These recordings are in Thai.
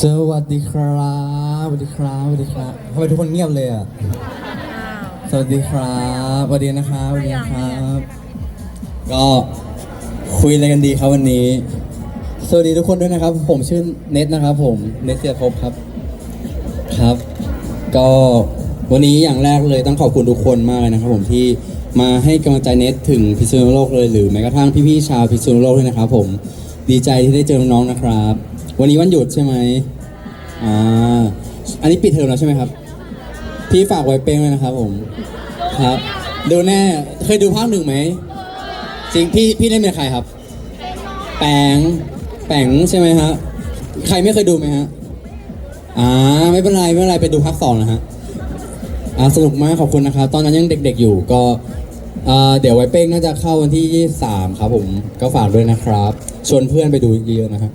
สวัสดีครับสวัสดีครับสวัสดีครับทำไมทุกคนเงียบเลยอะสวัสดีครับสวัสดีนะครับสวัสดีครับ ก็คุยอะไรกันดีครับวันนี้ สวัสดีทุกคนด้วยนะครับ ผมชื่อเน็ตนะครับ ผมเน็ตเสียภพครับครับ ก็วันนี้อย่างแรกเลยต้องขอบคุณทุกคนมากเลยนะครับ ผมที่มาให้กำลังใจเน็ตถึงพิษณุโลกเลยหรือแม้กระทั่งพี่ๆชาวพิษณุโลกด้วยนะครับ ผมดีใจที่ได้เจอน้องๆนะครับ วันนี้วันหยุดใช่ไหมอ่า อันนี้ปิดเทอมแล้วใช่ไหมครับ พี่ฝากไว้เป้งเลยนะครับผมครับดูแน่เคยดูภาคหนึ่งไหมจริงพี่พี่เล่นเป็นใครครับ แปงแปงใช่ไหมฮะใครไม่เคยดูไหมฮะอ่าไม่เป็นไรไม่เป็นไรไปดูภาคสองนะฮะอ่าสนุกมากขอบคุณนะครับ ตอนนั้นยังเด็ก ๆอยู่ก็อ่าเดี๋ยวไว้เป้งน่าจะเข้าวันที่ 23 ครับผม ก็ฝากด้วยนะครับ ชวนเพื่อนไปดูเยอะๆนะครับ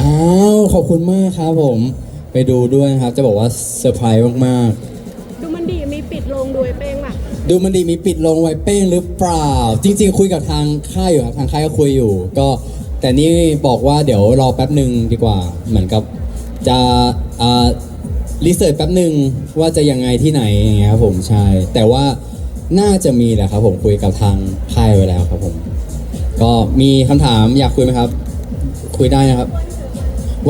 อ้าวขอบคุณมากครับผมไปดูด้วยนะครับ จะบอกว่าเซอร์ไพรส์มากๆดูมันดีมีปิดลงด้วยเป้งป่ะดูมันดีมีปิดลงไว้เป้งหรือเปล่า จริง ๆ คุยกับทางค่ายอยู่ครับทางค่ายก็คุยอยู่ ก็แต่นี่บอกว่าเดี๋ยวรอแป๊บหนึ่งดีกว่า เหมือนกับจะอ่ารีเสิร์ชแป๊บหนึ่งว่าจะยังไงที่ไหนอย่างเงี้ยครับผมใช่แต่ว่าน่าจะมีแหละครับผมคุยกับทางค่ายไว้แล้วครับผม ก็มีคำถามอยากคุยไหมครับ คุยได้นะครับวั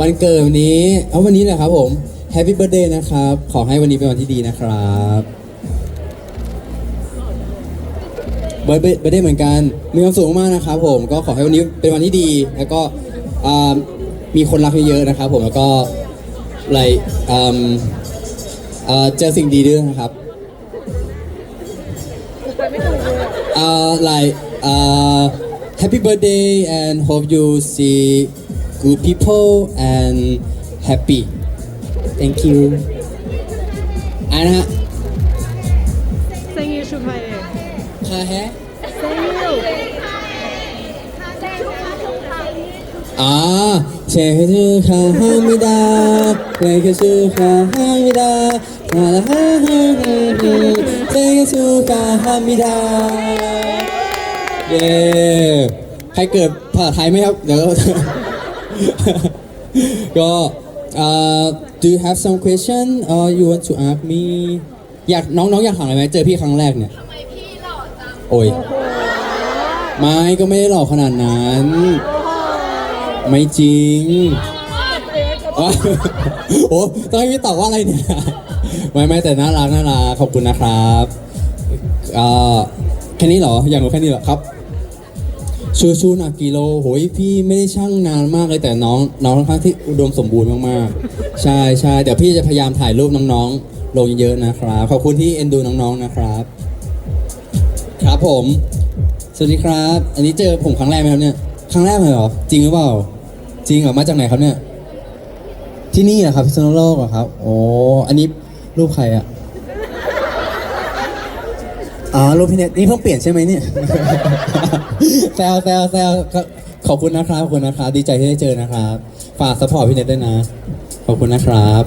วันเกิดวันนี้เอาวันนี้แหละครับผม Happy Birthday นะครับ ขอให้วันนี้เป็นวันที่ดีนะครับเบิร์ดเบิร์ดได้เหมือนกันมีความสุขมากนะครับ ผมก็ขอให้วันนี้เป็นวันที่ดี แล้วก็มีคนรักเยอะๆนะครับ ผมแล้วก็อะไรเจอสิ่งดีด้วยนะครับไปไม่ถูกเลย uh, like uh, happy birthday and hope you see good people and happy thank you อ่านะฮะเซงิชูไพเองคาแฮะเซงิวอ่าเชคือคาฮามิดาเชคือคาฮามิดาฮาลาฮาฮาฮาฮาเชคือคาฮามิดาเย้ใครเกิดภาษาไทยไหมครับ เดี๋ยว ก็ uh, do you have some question or you want to ask me อยากน้องๆอยากถามอะไรไหมเจอพี่ครั้งแรกเนี่ย ทำไมพี่หล่อจังโอ้ยไม่ก็ไม่ได้หล่อขนาดนั้น ไม่จริงว้าวโอ้ต้องให้พี่ตอบว่าอะไรเนี่ยไม่ไม่แต่น่ารักน่ารักขอบคุณนะครับเอ่อแค่นี้เหรอ อย่างรู้แค่นี้เหรอครับ ชูชูหนักกิโลโหยพี่ไม่ได้ชั่งนานมากเลยแต่น้อง น้องค่อนข้างที่อุดมสมบูรณ์มากๆ ใช่ใช่เดี๋ยวพี่จะพยายามถ่ายรูปน้องๆ ลงเยอะๆนะครับ ขอบคุณที่เอ็นดูน้องๆนะครับ ครับผม สวัสดีครับ อันนี้เจอผมครั้งแรกไหมครับเนี่ยครั้งแรกเลยเหรอจริงหรือเปล่า จริงเหรอมาจากไหนครับเนี่ย ที่นี่เหรอครับพิษณุโลกเหรอครับโอ้อันนี้รูปใครอะ อ๋อรูปพี่เน็ตนี่เพิ่งเปลี่ยนใช่ไหมเนี่ย แซวแซวแซวขอบคุณนะครับ ขอบคุณนะครับ ดีใจที่ได้เจอนะครับ ฝากสปอร์ตพี่เน็ตด้วยนะ ขอบคุณนะครับ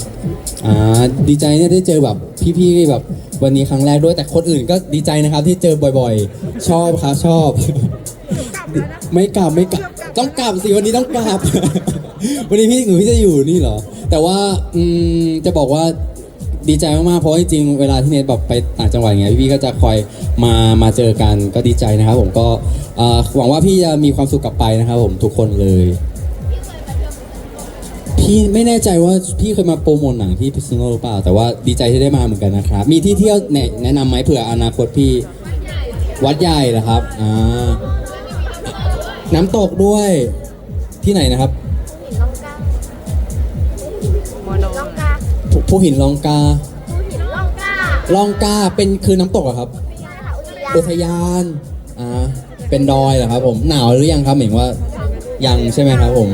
อ่า ดีใจเนี่ยได้เจอแบบพี่ๆแบบวันนี้ครั้งแรกด้วย แต่คนอื่นก็ดีใจนะครับที่เจอบ่อยๆ ชอบครับชอบ ไม่กลับไม่กลับ ต้องกลับสิวันนี้ต้องกลับ วันนี้พี่หนูพี่จะอยู่นี่เหรอ แต่ว่าอืมจะบอกว่า ดีใจมากๆเพราะจริงๆเวลาที่เนทแบบไปต่างจังหวัดอย่างเงี้ยพี่ๆก็จะคอยมามาเจอกันก็ดีใจนะครับ ผมก็เอ่อหวังว่าพี่จะมีความสุขกลับไปนะครับ ผมทุกคนเลย พี่ไม่แน่ใจว่าพี่เคยมาโปรโมทหนังที่พิซโนหรือเปล่า แต่ว่าดีใจที่ได้มาเหมือนกันนะครับ มีที่เที่ยวแนะแนะนำไหมเผื่ออนาคตพี่วัดใหญ่เหรอครับอ่าน้ำตกด้วยที่ไหนนะครับ ภูภูหินลองกาล่องกล้าลองกาเป็นคือน้ำตกเหรอครับ อุทยานอ่าเป็นดอยเหรอครับผมหนาวหรือยังครับเห็นว่ายังใช่ไหมครับผม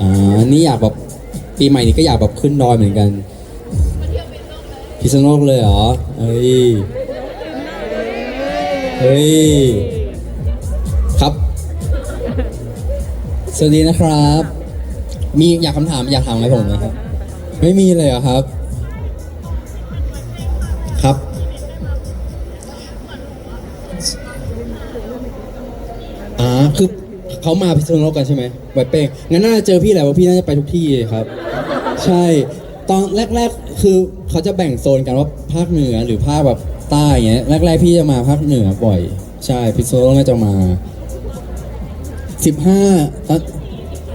อ่านี่อยากแบบปีใหม่นี้ก็อยากแบบขึ้นดอยเหมือนกันพิษณุโลกเลยเหรอเฮ้ยเฮ้ยครับ สวัสดีนะครับ มีอยากคำถามอยากถามอะไรผมนะครับ ไม่มีเลยเหรอครับ ครับ อ่า คือเขามาพิษณุโลกกันใช่ไหมไวเป้งงั้นน่าจะเจอพี่แหละว่าะพี่น่าจะไปทุกที่ครับ ใช่ ตอนแรก ๆ คือเขาจะแบ่งโซนกันว่าภาคเหนือหรือภาคแบบใต้อย่างเงี้ย แรก ๆ พี่จะมาภาคเหนือบ่อย ใช่พิษณุโลกน่าจะมาสิบห้า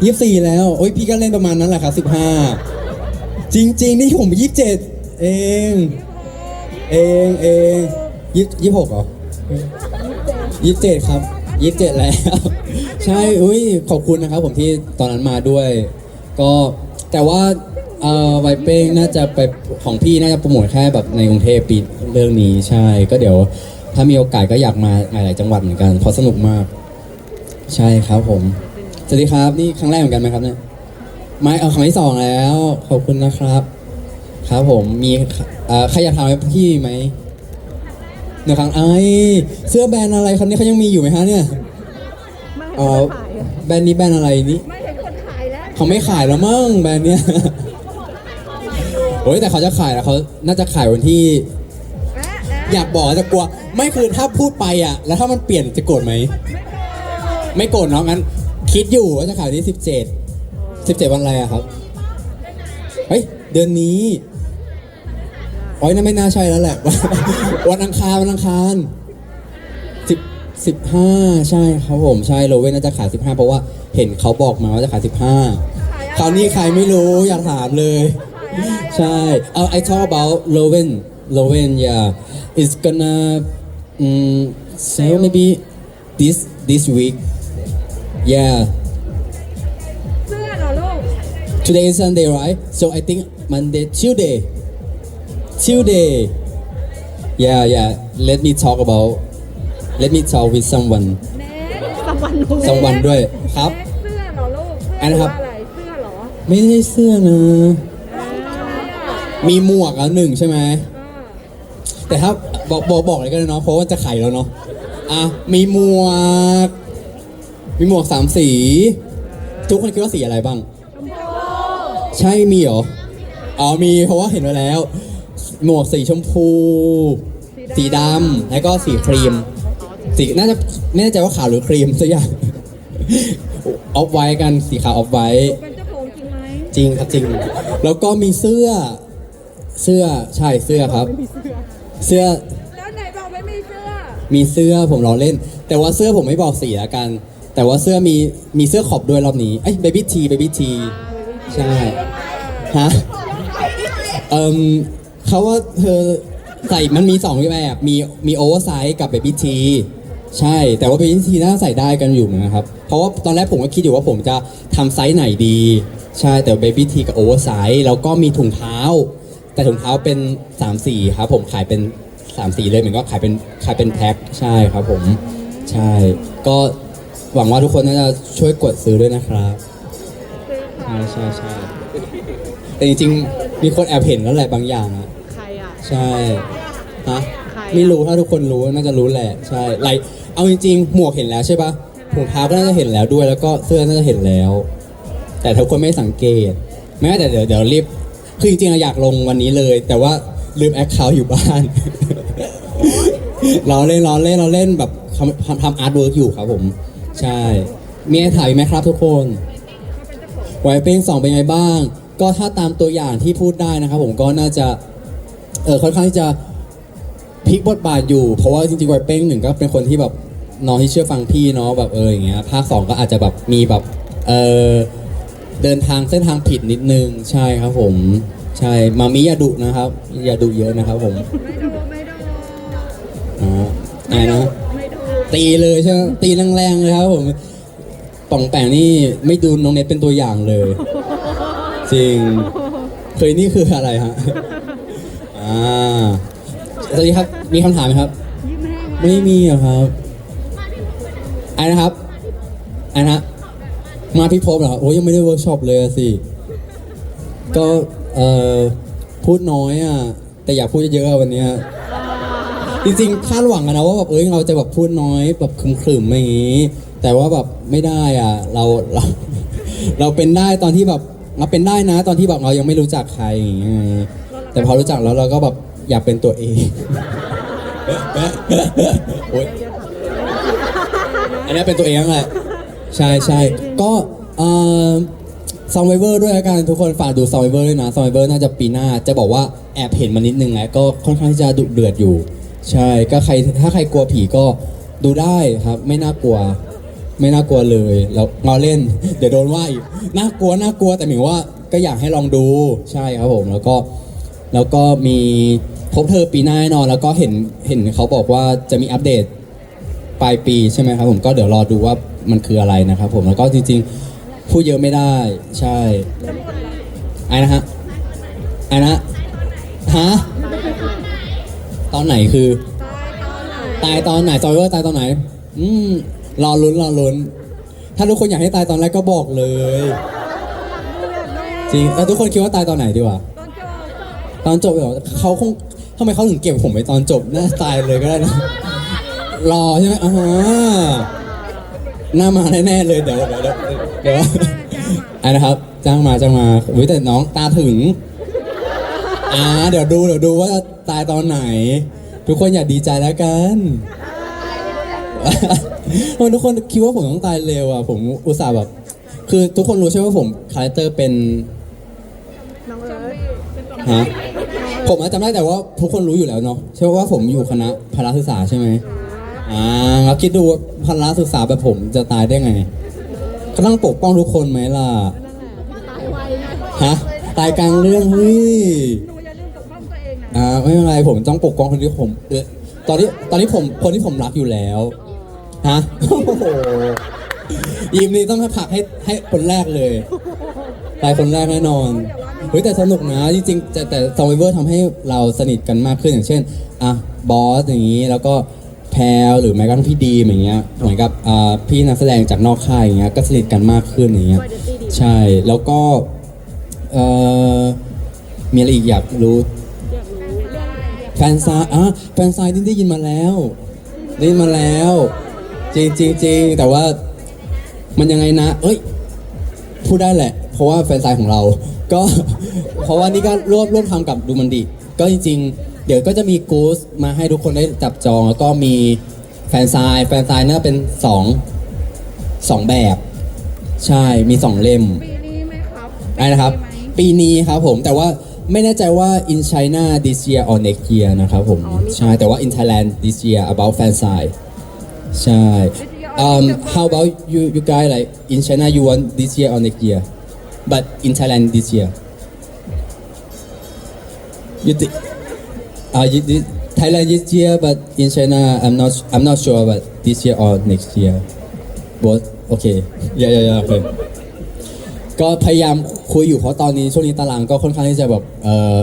ยี่สิบสี่แล้ว โอ้ยพี่ก็เล่นประมาณนั้นแหละครับสิบห้า จริง ๆ นี่ผมยี่สิบเจ็ดเอง เองเองยี่ยี่หกเหรอยี่สิบเจ็ดครับยี่สิบเจ็ดแล้ว ใช่อุ้ยขอบคุณนะครับ ผมที่ตอนนั้นมาด้วย ก็แต่ว่าเอ่อไวเป้งน่าจะไปของพี่น่าจะโปรโมทแค่แบบในกรุงเทพปีเรื่องนี้ใช่ ก็เดี๋ยวถ้ามีโอกาสก็อยากมาหลาย ๆ จังหวัดเหมือนกันเพราะสนุกมาก ใช่ครับผมสวัสดีครับนี่ครั้งแรกเหมือนกันไหมครับเนี่ย ไม่เอาครั้งที่สองแล้ว ขอบคุณนะครับ ครับผมมีเอ่อใครอยากถามอะไรพี่ไหมหนึ่งครั้งไอ้ยเสื้อแบรนด์อะไรครับเนี่ยเขายังมีอยู่ไหมฮะเนี่ยไม่อ๋อขายอะแบรนด์นี้แบรนด์อะไรนี่ไม่เห็นคนขายแล้วเขาไม่ขายแล้วมั้งแบรนด์เนี้ยโอ้ยแต่เขาจะขายแล้วเขาน่าจะขายวันที่ อยากบอกว่าจะกลัว ไม่คือถ้าพูดไปอะ แล้วถ้ามันเปลี่ยนจะโกรธไหม ไม่โกรธเนาะงั้น คิดอยู่ว่าจะขายวันที่สิบเจ็ด สิบเจ็ดวันอะไรอะครับ เฮ้ย เดือนนี้โอ้ยนั่นไม่น่าใช่แล้วแหละ วันอังคารวันอังคารสิบสิบห้าใช่ครับผมใช่โลเว่นน่าจะขายสิบห้าเพราะว่าเห็นเขาบอกมาว่าจะขายสิบห้าคราวนี้ใครไม่รู้อยากถามเลย ใช่เอา I talk about Lowen Lowen yeah it's gonna um, sell maybe this this week yeah today is Sunday right so I think Monday Tuesday Tuesday yeah yeah let me talk about let me talk with someone เน็กสวรรค์หนู someone ด้วยครับเน็กเสื้อเหรอลูกเสื้ออันนะครับหรืออะไรเสื้อเหรอไม่ใช่เสื้อนะ มีหมวกแล้วหนึ่งใช่ไหม แต่ถ้าบอกบอกบอกเลยก็ได้เนาะเพราะว่าจะขายแล้วเนาะอะมีหมวก มีหมวกสามสี ทุกคนคิดว่าสีอะไรบ้าง ใช่มีเหรอ อ๋อมีเพราะว่าเห็นไว้แล้ว หมวกสีชมพู สีดำแล้วก็สีครีม สีน่าจะไม่แน่ใจว่าขาวหรือครีมสักอย่างออฟไว้กันสีขาวออฟไว้เป็นเจ้าของจริงไหมจริงครับจริง แล้วก็มีเสื้อ เสื้อใช่เสื้อครับ เสื้อแล้วไหนบอกไม่มีเสื้อ มีเสื้อผมล้อเล่น แต่ว่าเสื้อผมไม่บอกสีละกัน แต่ว่าเสื้อมีมีเสื้อขอบด้วยรอบนี้เอ้ยเบบี้ทีเบบี้ที ใช่ฮะเอ่มเขาว่าเธอใส่มันมีสองแบบมีมีโอเวอร์ไซส์กับเบบี้ทีใช่ แต่ว่าเบบี้ทีน่าใส่ได้กันอยู่นะครับ เพราะว่าตอนแรกผมก็คิดอยู่ว่าผมจะทำไซส์ไหนดี ใช่แต่เบบี้ทีกับโอเวอร์ไซส์แล้วก็มีถุงเท้า แต่ถุงเท้าเป็น3สีครับผมขายเป็น3สีเลยเหมือนก็ขายเป็นขายเป็นแพ็คใช่ครับผม ใช่ ก็หวังว่าทุกคนน่าจะช่วยกดซื้อด้วยนะครับ ช่ใช่ใช่แต่จริงๆ มีคนแอบเห็นแล้วแหละบางอย่างอะใครอะ ใช่ฮะใครอะ ไม่รู้ถ้าทุกคนรู้น่าจะรู้แหละใช่ไรเอาจริงๆหมวกเห็นแล้วใช่ปะถุงเท้าก็น่าจะเห็นแล้วด้วย แล้วก็เสื้อน่าจะเห็นแล้ว แต่ทุกคนไม่สังเกตแม้แต่เดี๋ยวเดี๋ยวรีบคือจริงๆอะอยากลงวันนี้เลย แต่ว่าลืมแอคเคาท์อยู่บ้าน เราเล่นเราเล่นเราเล่นแบบทำทำทำอาร์ตเวิร์กอยู่ครับผม ใช่ มีอะไรถ่ายไหมครับทุกคน ไวเป้งสองเป็นไงบ้าง ก็ถ้าตามตัวอย่างที่พูดได้นะครับ ผมก็น่าจะเออค่อนข้างที่จะพลิกบทบาทอยู่ เพราะว่าจริงๆไวเป้งหนึ่งก็เป็นคนที่แบบน้องที่เชื่อฟังพี่เนาะแบบเอออย่างเงี้ยภาคสองก็อาจจะแบบมีแบบเออเดินทางเส้นทางผิดนิดนึงใช่ครับผม ใช่มามิอย่าดุนะครับอย่าดุเยอะนะครับผมไม่ดูไม่ดูอ๋ออะไรนะไม่ดูตีเลยใช่ไหมตีแรงๆเลยครับผม ป่องแปงนี่ไม่ดูน้องเน็ตเป็นตัวอย่างเลย จริง เคยนี่คืออะไรฮะ อ่าสวัสดีครับ มีคำถามไหมครับ ไม่มีอะครับไอ้นะครับไอ้นะ มาพี่พบเหรอ โอ้ยยังไม่ได้เวิร์กช็อปเลยอะสิ ก็เอ่อพูดน้อยอะ แต่อยากพูดเยอะๆวันเนี้ยจริงๆคาดหวังอะนะว่าแบบเอ้ยเราจะแบบพูดน้อยแบบขรึมๆอย่างงี้ แต่ว่าแบบไม่ได้อะเราเรา เราเป็นได้ตอนที่แบบเราเป็นได้นะ ตอนที่แบบเรายังไม่รู้จักใครอย่างเงี้ยแต่พอรู้จักแล้วเราก็แบบอยากเป็นตัวเองโอ๊ยอันนี้เป็นตัวเองแหละใช่ใช่ก็เอ่อซอมไวเวอร์ด้วยล้วกันทุกคนฝากดูซอมไวเวอร์ด้วยนะซอมไวเวอร์น่าจะปีหน้า จะบอกว่าแอบเห็นมานิดนึงแล้วก็ค่อนข้างที่จะดุเดือดอยู่ ใช่ก็ใครถ้าใครกลัวผีก็ดูได้ครับ ไม่น่ากลัว ไม่น่ากลัวเลยแล้วงอเล่น เดี๋ยวโดนว่าอีกน่ากลัวน่ากลัวแต่หมายว่าก็อยากให้ลองดูใช่ครับผมแล้วก็แล้วก็มีพบเธอปีหน้าแน่นอน แล้วก็เห็นเห็นเขาบอกว่าจะมีอัปเดตปลายปีใช่ไหมครับผมก็เดี๋ยวรอดูว่ามันคืออะไรนะครับผมแล้วก็จริงๆพูดเยอะไม่ได้ใช่ไอ้นะฮะไอ้นะฮะตอนไหนคือ ตายตอนไหนตายตอนไหนจอยเวอร์ตายตอนไหน อืม รอลุ้นรอลุ้น ถ้าทุกคนอยากให้ตายตอนแรกก็บอกเลย จริงแล้วทุกคนคิดว่าตายตอนไหนดีกว่าตอนจบตอนจบเหรอเขาคงทำไมเขาถึงเก็บผมไปตอนจบน่าตายเลยก็ได้นะรอใช่ไหมอ่าฮะหน้ามาแน่ๆเลยเดี๋ยวเดี๋ยวเดี๋ยวเดี๋ยวไอ้นะครับจ้างมาจ้างมาวิแต่น้องตาถึงอ่าเดี๋ยวดูเดี๋ยวดูว่าตายตอนไหน ทุกคนอย่าดีใจแล้วกัน ทำไมทุกคนคิดว่าผมต้องตายเร็วอะผมอุตส่าห์แบบ คือทุกคนรู้ใช่ไหมว่าผมคาแรคเตอร์เป็นน้องเอิร์ธฮะผมอะจำได้แต่ว่าทุกคนรู้อยู่แล้วเนาะใช่ไหมว่าผมอยู่คณะพละศึกษาใช่ไหมอ่าแล้วคิดดูว่าพละศึกษาแบบผมจะตายได้ไงก็ต้องปกป้องทุกคนไหมล่ะตายไวไงฮะตายกลางเรื่องเฮ้ยหนูอย่าลืมปกป้องตัวเองนะอ่าไม่เป็นไรผมต้องปกป้องคนที่ผมเออตอนนี้ตอนนี้ผมคนที่ผมรักอยู่แล้ว ฮะโอ้โหยิมนี้ต้องให้ผลักให้ให้คนแรกเลยตายคนแรกแน่นอนเฮ้ยแต่สนุกนะจริงๆแต่แต่ซอมเวอร์ทำให้เราสนิทกันมากขึ้นอย่างเช่นอะบอสอย่างนี้แล้วก็แพลหรือแม้กระทั่งพี่ดีมอย่างเงี้ยเหมือนกับอ่าพี่นักแสดงจากนอกค่ายอย่างเงี้ยก็สนิทกันมากขึ้นอย่างเงี้ยใช่แล้วก็เอ่อมีอะไรอีกอยากรู้แฟนซายอะแฟนซายนี่ได้ยินมาแล้วได้ยินมาแล้ว จริงจริงจริงแต่ว่ามันยังไงนะ เอ้ย พูดได้แหละ เพราะว่าแฟนซายของเรา ก็ เพราะว่านี่ก็ร่วมร่วมทำกับดูมันดี ก็จริง ๆ เดี๋ยวก็จะมีกูสมาให้ทุกคนได้จับจองแล้วก็มีแฟนซายแฟนซายน่าเป็นสองสองแบบ ใช่มีสองเล่มปีนี้ไหมครับอะไรนะครับ ปีนี้ครับผมแต่ว่าไม่แน่ใจว่า in China this year or next year นะครับผม ใช่แต่ว่า in Thailand this year about fan side ใช่ um how about you you guys like in China you want this year or next year but in Thailand this year you think uh you, you, Thailand this year but in China I'm not I'm not sure but this year or next year both okay yeah yeah yeah okay ก็พยายามคุยอยู่เพราะตอนนี้ช่วงนี้ตารางก็ค่อนข้างที่จะแบบเออ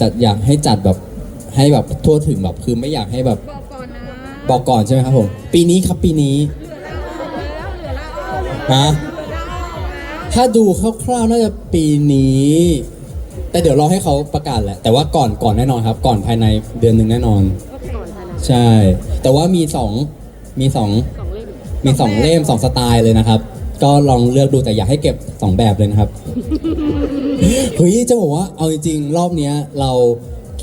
จัดอยากให้จัดแบบให้แบบทั่วถึงแบบคือไม่อยากให้แบบ บอกก่อนนะบอกก่อนใช่ไหมครับผม ปีนี้ครับปีนี้เหลือลาออกแล้วเหลือลาออกแล้วฮะเหลือลาออกแล้วถ้าดูคร่าวๆน่าจะปีนี้ แต่เดี๋ยวรอให้เขาประกาศแหละ แต่ว่าก่อนก่อนแน่นอนครับ ก่อนภายในเดือนหนึ่งแน่นอนก่อนทันนะใช่ แต่ว่ามีสองมีสองสองเล่มมีสองเล่มสองสไตล์เลยนะครับ ก็ลองเลือกดูแต่อยากให้เก็บสองแบบเลยนะครับเฮ้ยจะบอกว่าเอาจริงๆรอบเนี้ยเรา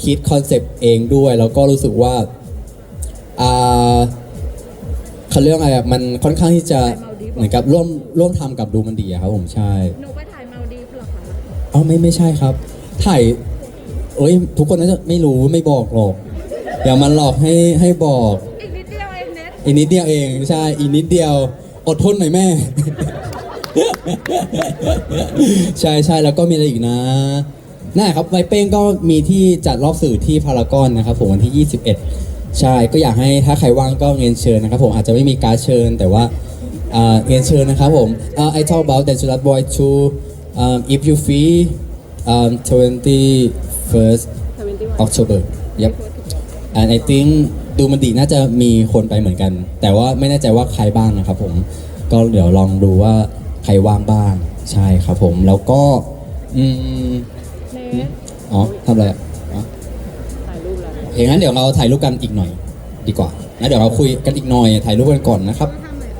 คิดคอนเซปต์เองด้วย แล้วก็รู้สึกว่า อ่าเขาเรียกอะไรอะมันค่อนข้างที่จะเหมือนกับร่วมร่วมทำกับดูมันดีอะครับผมใช่ หนูไปถ่ายมาลดีฟเหรอคะเอ้าไม่ไม่ใช่ครับ ถ่ายเอ้ยทุกคนน่าจะไม่รู้ไม่บอกหรอกเดี๋ยวมันหลอกให้ให้บอกอีกนิดเดียวเองเน็ตอีกนิดเดียวเองใช่อีกนิดเดียว อดทนหน่อยแม่ ใช่ใช่แล้วก็มีอะไรอีกนะน่าครับไวเป้งก็มีที่จัดรอบสื่อที่พารากอนนะครับผมวันที่ 21 ใช่ก็อยากให้ถ้าใครว่างก็เรียนเชิญนะครับผมอาจจะไม่มีการดเชิญแต่ว่าอ่าเรียนเชิญนะครับผมอ่า I talk about the Julat Boy too um, if you free um, 21st October yep and I think ดูมันดีน่าจะมีคนไปเหมือนกัน แต่ว่าไม่แน่ใจว่าใครบ้างนะครับผมก็เดี๋ยวลองดูว่าใครว่างบ้าง ใช่ครับผมแล้วก็อืมเน็ตอ๋อทำอะไรอะอ๋อถ่ายรูปแล้วโอเคงั้นเดี๋ยวเราถ่ายรูปกันอีกหน่อยดีกว่างั้นเดี๋ยวเราคุยกันอีกหน่อยถ่ายรูปกันก่อนนะครับ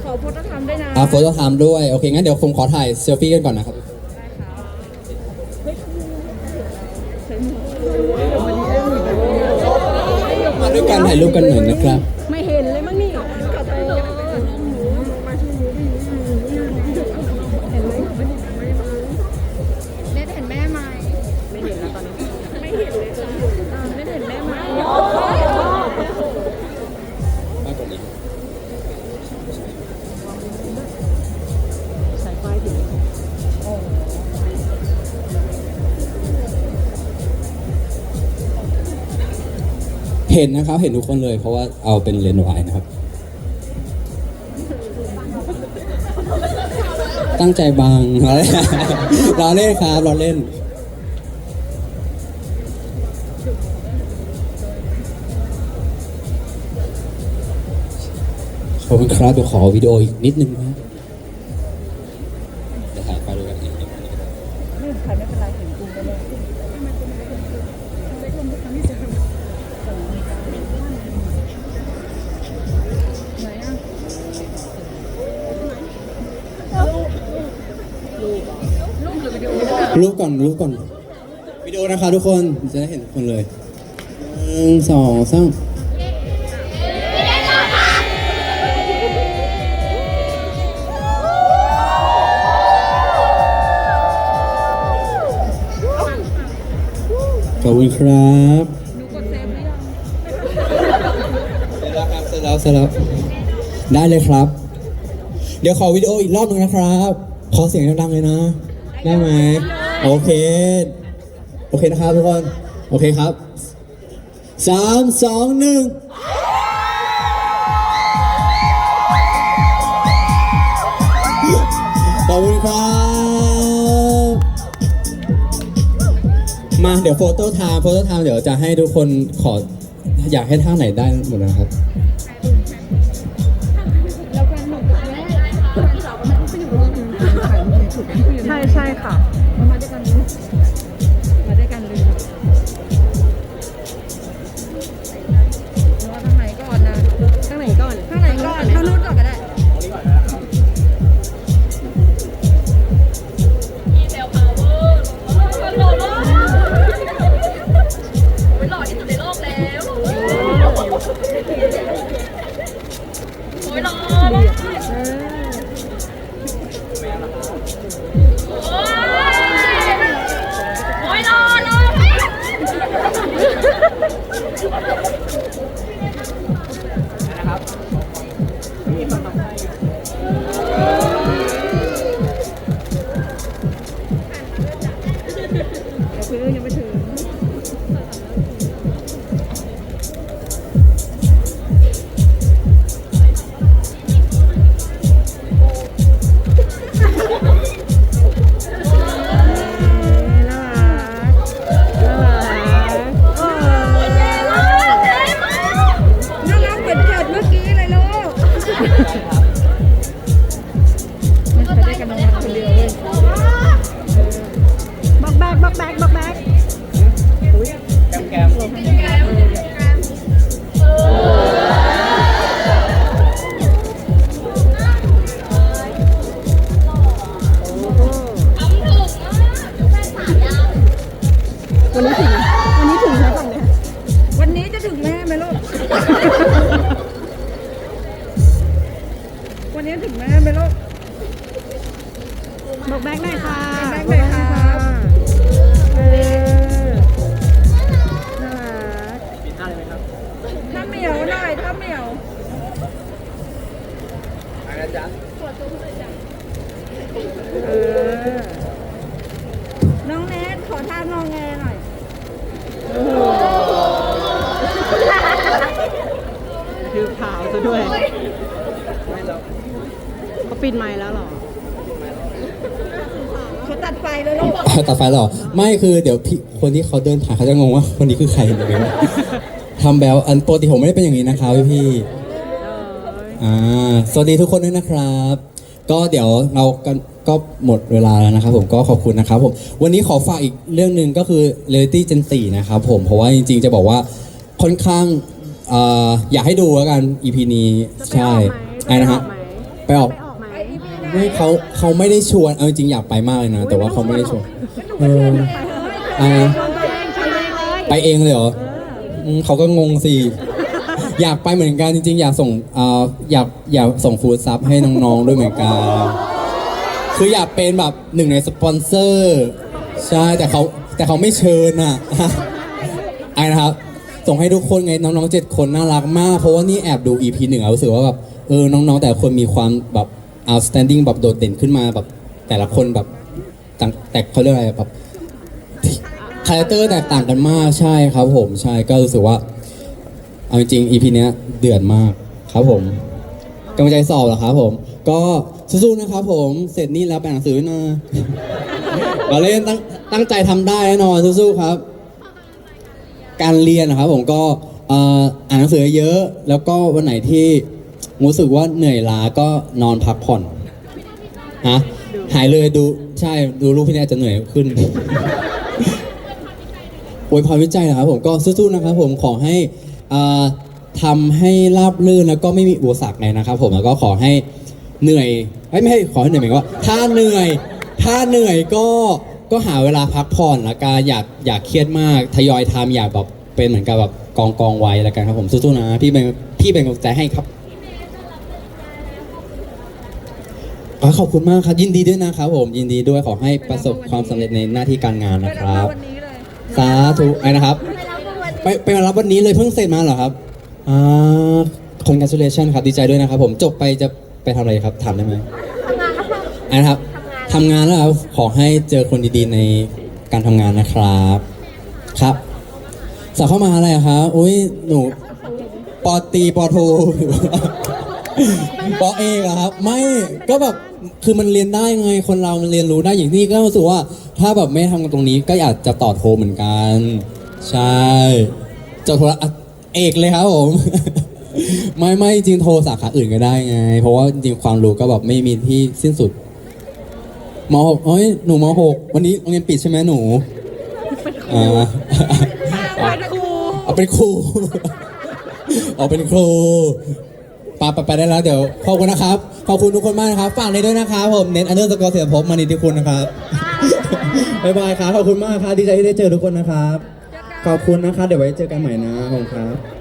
ขอโพสต์ธรรมด้วยนะอ่าโฟโต้ไทม์ด้วยโอเคงั้นเดี๋ยวผมขอถ่ายเซลฟี่กันก่อนนะครับมาด้วยกันถ่ายรูปกันหน่อยนะครับ เห็นนะครับ เห็นทุกคนเลย เพราะว่าเอาเป็นเลนส์วายนะครับ ตั้งใจบังล้อเล่นล้อเล่นครับล้อเล่น ขอบคุณครับเดี๋ยวขอวิดีโออีกนิดนึงนะ ก่อนรูปก่อนวิดีโอนะคะทุกคนจะได้เห็นทุกคนเลยหนึ่งสองสามขอบคุณครับเสร็จแล้วครับเสร็จแล้วเสร็จแล้วได้เลยครับ เดี๋ยวขอวิดีโออีกรอบหนึ่งนะครับ ขอเสียงดังๆเลยนะ ได้ไหม โอเค โอเคนะครับทุกคน โอเคครับสามสองหนึ่งขอบคุณครับ มาเดี๋ยวโฟโต้ไทม์โฟโต้ไทม์เดี๋ยวจะให้ทุกคนขออยากให้ท่าไหนได้หมดนะครับ ถ่ายมือถือกันใช่ใช่ค่ะมามาด้วยกันเลยมาด้วยกันเลยว่าทางไหนก่อนนะทางไหนก่อนทางไหนก่อนทางนู้นก่อนก็ได้ เออ น้องเนทขอท่างองแงหน่อยถือขาวซะด้วย เขาปิดไมค์แล้วเหรอ เขาตัดไฟเลยลูกตัดไฟเหรอ ไม่คือเดี๋ยวพี่คนที่เขาเดินผ่านเขาจะงงว่า คนนี้คือใครอะไรเงี้ยทำแบบอันปกติผมไม่ได้เป็นอย่างนี้นะครับพี่พี่ๆ อ่าสวัสดีทุกคนด้วยนะครับ ก็เดี๋ยวเรากันก็หมดเวลาแล้วนะครับผมก็ขอบคุณนะครับผมวันนี้ขอฝากอีกเรื่องหนึ่งก็คือ Reality Gen 4นะครับผมเพราะว่าจริงๆจะบอกว่าค่อนข้างเอ่ออยากให้ดูแล้วกัน EP นี้ใช่ไอ้นะฮะไปออกออกไหมไออีพีไหนไม่เขาเขาไม่ได้ชวนเอาจริงๆอยากไปมากเลยนะ แต่ว่าเขาไม่ได้ชวนเอออ่าไปเองเลยเหรออืมเขาก็งงสิ อยากไปเหมือนกันจริง ๆ อยากส่งอ่าอยากอยากส่งฟูดซับให้น้องๆด้วยเหมือนกัน คืออยากเป็นแบบหนึ่งในสปอนเซอร์ใช่แต่เขาแต่เขาไม่เชิญอะไอ้นะครับ ส่งให้ทุกคนไงน้องๆเจ็ดคนน่ารักมาก เพราะว่านี่แอบดู EP หนึ่งอะรู้สึกว่าแบบเออน้องๆ แต่ละคนมีความแบบ outstanding แบบโดดเด่นขึ้นมาแบบแต่ละคนแบบต่างแต่เขาเรียกอะไรแบบคาแรคเตอร์แตกต่างกันมากใช่ครับผมใช่ก็รู้สึกว่า เอาจริงๆ EP เนี้ยเดือดมากครับผมกำลังใจสอบเหรอครับผม ก็สู้ๆนะครับผมเสร็จนี่แล้วไปอ่านหนังสือด้วยนะเราเล่นตั้งตั้งใจทำได้แน่นอนสู้ๆครับ การเรียนนะครับผมก็เอ่ออ่านหนังสือเยอะแล้วก็วันไหนที่รู้สึกว่าเหนื่อยล้าก็นอนพักผ่อนฮะหายเลยดูใช่ดูรูปพี่เนี่ยจะเหนื่อยขึ้น อวยพรวิจัยนะครับผมก็สู้ๆนะครับผมขอให้ ทำให้ราบรื่นแล้วก็ไม่มีอุปสรรคเลยนะครับผมแล้วก็ขอให้เหนื่อยเอ้ยไม่ให้ขอให้เหนื่อยหมายความว่า ถ้าเหนื่อย ถ้าเหนื่อยก็ก็หาเวลาพักผ่อนละกันอยากอยากเครียดมาก ทยอยทำอยากแบบเป็นเหมือนกับแบบกองกองไว้ละกันครับผมสู้ๆนะพี่เป็นพี่เป็นกำลังใจให้ครับอ๋อขอบคุณมากครับ ยินดีด้วยนะครับผมยินดีด้วยขอให้ประสบความสำเร็จในหน้าที่การงานไปนะครัรับบวันนี้เลยสาธุไอ้นะครับ ไปไปมารับวันนี้เลยเพิ่งเสร็จมาเหรอครับอ่า congratulation ครับดีใจด้วยนะครับผมจบไปจะไปทำอะไรครับถามได้ไหมไอ้นะครับทำงานแล้วครับขอให้เจอคนดีๆในการทำงานนะครับครับสอบเข้ามาอะไรอะครับอุ้ยหนูปอตรีปอโทหรือว่าปอเอกเหรอครับ ไม่ก็แบบคือมันเรียนได้ไงคนเรามันเรียนรู้ได้อย่างที่ก็รู้สึกว่า ถ้าแบบไม่ทำกันตรงนี้ก็อยากจะต่อโทเหมือนกัน ใช่จบโทละอะเอกเลยครับผม ไม่ไม่จริงโทรสาขาอื่นก็ได้ไง เพราะว่าจริงความรู้ก็แบบไม่มีที่สิ้นสุดมหกเอ้ยหนูมหกวันนี้โรงเรียนปิดใช่ไหมหนูอ่าวันครูเอาเป็นครูเอาเป็นครูไปไปไปได้แล้วเดี๋ยวขอบคุณนะครับขอบคุณทุกคนมากนะครับฝากในด้วยนะครับผมเน้นอันเดอร์สกอร์เสียภพมานิติคุณนะครับบ๊ายบายครับขอบคุณมากครับดีใจที่ได้เจอทุกคนนะครับ ขอบคุณนะคะ เดี๋ยวไว้เจอกันใหม่นะขอบคุณครับ